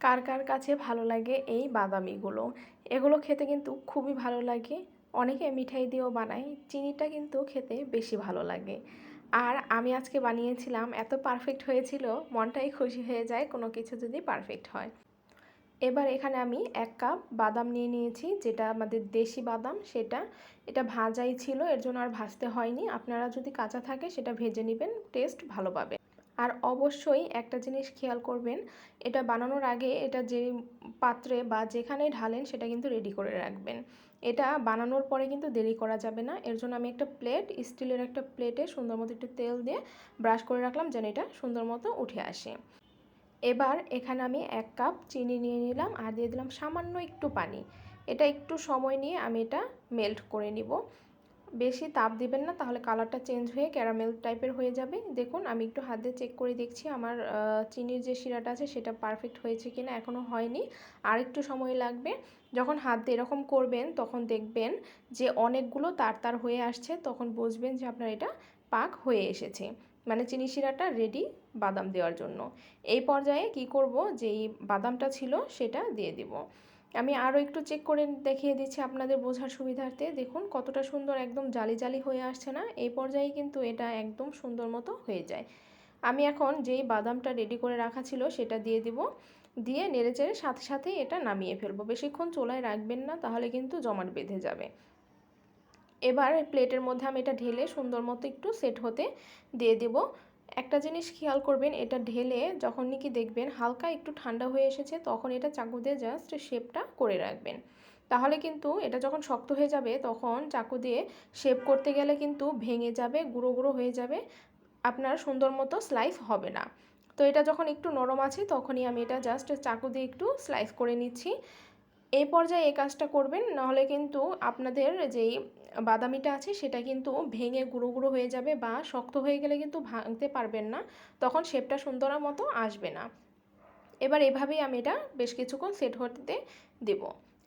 কার কার কাছে ভালো লাগে এই বাদামিগুলো? এগুলো খেতে কিন্তু খুবই ভালো লাগে। অনেকে মিঠাই দিয়েও বানায়, চিনিটা কিন্তু খেতে বেশি ভালো লাগে। আর আমি আজকে বানিয়েছিলাম, এত পারফেক্ট হয়েছিল, মনটাই খুশি হয়ে যায়, কোনো কিছু যদি পারফেক্ট হয়। এবার এখানে আমি এক কাপ বাদাম নিয়ে নিয়েছি, যেটা আমাদের দেশি বাদাম, সেটা। এটা ভাজাই ছিল, এর জন্য আর ভাজতে হয়নি। আপনারা যদি কাঁচা থাকে, সেটা ভেজে নেবেন টেস্ট ভালো পাবে আর অবশ্যই একটা জিনিস খেয়াল করবেন, এটা বানানোর আগে এটা যে পাত্রে বা যেখানে ঢালেন সেটা কিন্তু রেডি করে রাখবেন। এটা বানানোর পরে কিন্তু দেরি করা যাবে না। এর জন্য আমি একটা প্লেট স্টিলের একটা প্লেটে সুন্দর মতো একটু তেল দিয়ে ব্রাশ করে রাখলাম যেন এটা সুন্দর মতো উঠে আসে। এবার এখানে আমি এক কাপ চিনি নিয়ে নিলাম আর দিয়ে দিলাম সামান্য একটু পানি। এটা একটু সময় নিয়ে আমি এটা মেল্ট করে নিব। বেশি তাপ দিবেন না, তাহলে কালারটা চেঞ্জ হয়ে ক্যারামেল টাইপের হয়ে যাবে। দেখুন, আমি একটু হাত দিয়ে চেক করে দেখছি, আমার চিনির যে শিরাটা আছে, সেটা পারফেক্ট হয়েছে কিনা এখনও হয়নি। আর একটু সময় লাগবে, যখন হাত দিয়ে এরকম করবেন, তখন দেখবেন যে অনেকগুলো তার তার হয়ে আসছে, তখন বুঝবেন যে আপনার এটা পাক হয়ে এসেছে। মানে চিনি শিরাটা রেডি বাদাম দেওয়ার জন্য। এই পর্যায়ে কি করব, যেই বাদামটা ছিল, সেটা দিয়ে দিব। আমি আরও একটু চেক করে দেখিয়ে দিচ্ছি আপনাদের বোঝার সুবিধার্থে। দেখুন, কতটা সুন্দর একদম জালি জালি হয়ে আসছে না? এই পর্যায়ে কিন্তু এটা একদম সুন্দর মতো হয়ে যায়। আমি এখন যেই বাদামটা রেডি করে রাখা ছিল সেটা দিয়ে দিব। দিয়ে নেড়েচেড়ে সাথে সাথেই এটা নামিয়ে ফেলব। বেশিক্ষণ চোলায় রাখবেন না, তাহলে কিন্তু জমাট বেঁধে যাবে। এবার প্লেটের মধ্যে আমি এটা ঢেলে সুন্দর মতো একটু সেট হতে দিয়ে দেব। একটা জিনিস খেয়াল করবেন, এটা ঢেলে যখন নাকি দেখবেন হালকা একটু ঠান্ডা হয়ে এসেছে, তখন এটা চাকু দিয়ে জাস্ট শেপটা করে রাখবেন। তাহলে কিন্তু এটা যখন শক্ত হয়ে যাবে, তখন চাকু দিয়ে শেপ করতে গেলে কিন্তু ভেঙে যাবে, গুঁড়ো গুঁড়ো হয়ে যাবে, আপনার সুন্দর মতো স্লাইস হবে না। তো এটা যখন একটু নরম আছে, তখনই আমি এটা জাস্ট চাকু দিয়ে একটু স্লাইস করে নিচ্ছি। এই পর্যায়ে এই কাজটা করবেন, নাহলে কিন্তু আপনাদের যেই বাদামিটা আছে সেটা কিন্তু ভেঙে গুঁড়ো গুঁড়ো হয়ে যাবে বা শক্ত হয়ে গেলে কিন্তু ভাঙতে পারবেন না, তখন শেপটা সুন্দর মতো আসবে না। এবার এভাবেই আমি এটা বেশ কিছুক্ষণ সেট হতে দেব।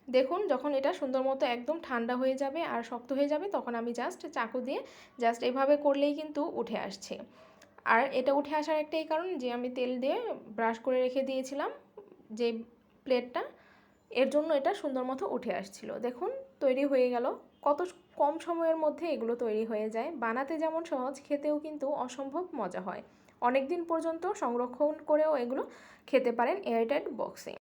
দেখুন, যখন এটা সুন্দর মতো একদম ঠান্ডা হয়ে যাবে আর শক্ত হয়ে যাবে, তখন আমি জাস্ট চাকু দিয়ে জাস্ট এভাবে করলেই কিন্তু উঠে আসছে। আর এটা উঠে আসার একটাই কারণ যে আমি তেল দিয়ে ব্রাশ করে রেখে দিয়েছিলাম, যে প্লেটটা এর জন্য এটা সুন্দর মতো উঠে আসছিল। দেখুন, তৈরি হয়ে গেল। কত কম সময়ের মধ্যে এগুলো তৈরি হয়ে যায়। বানাতে যেমন সহজ, খেতেও কিন্তু অসম্ভব মজা হয়। অনেক দিন পর্যন্ত সংরক্ষণ করেও এগুলো খেতে পারেন এয়ারটাইট বক্সে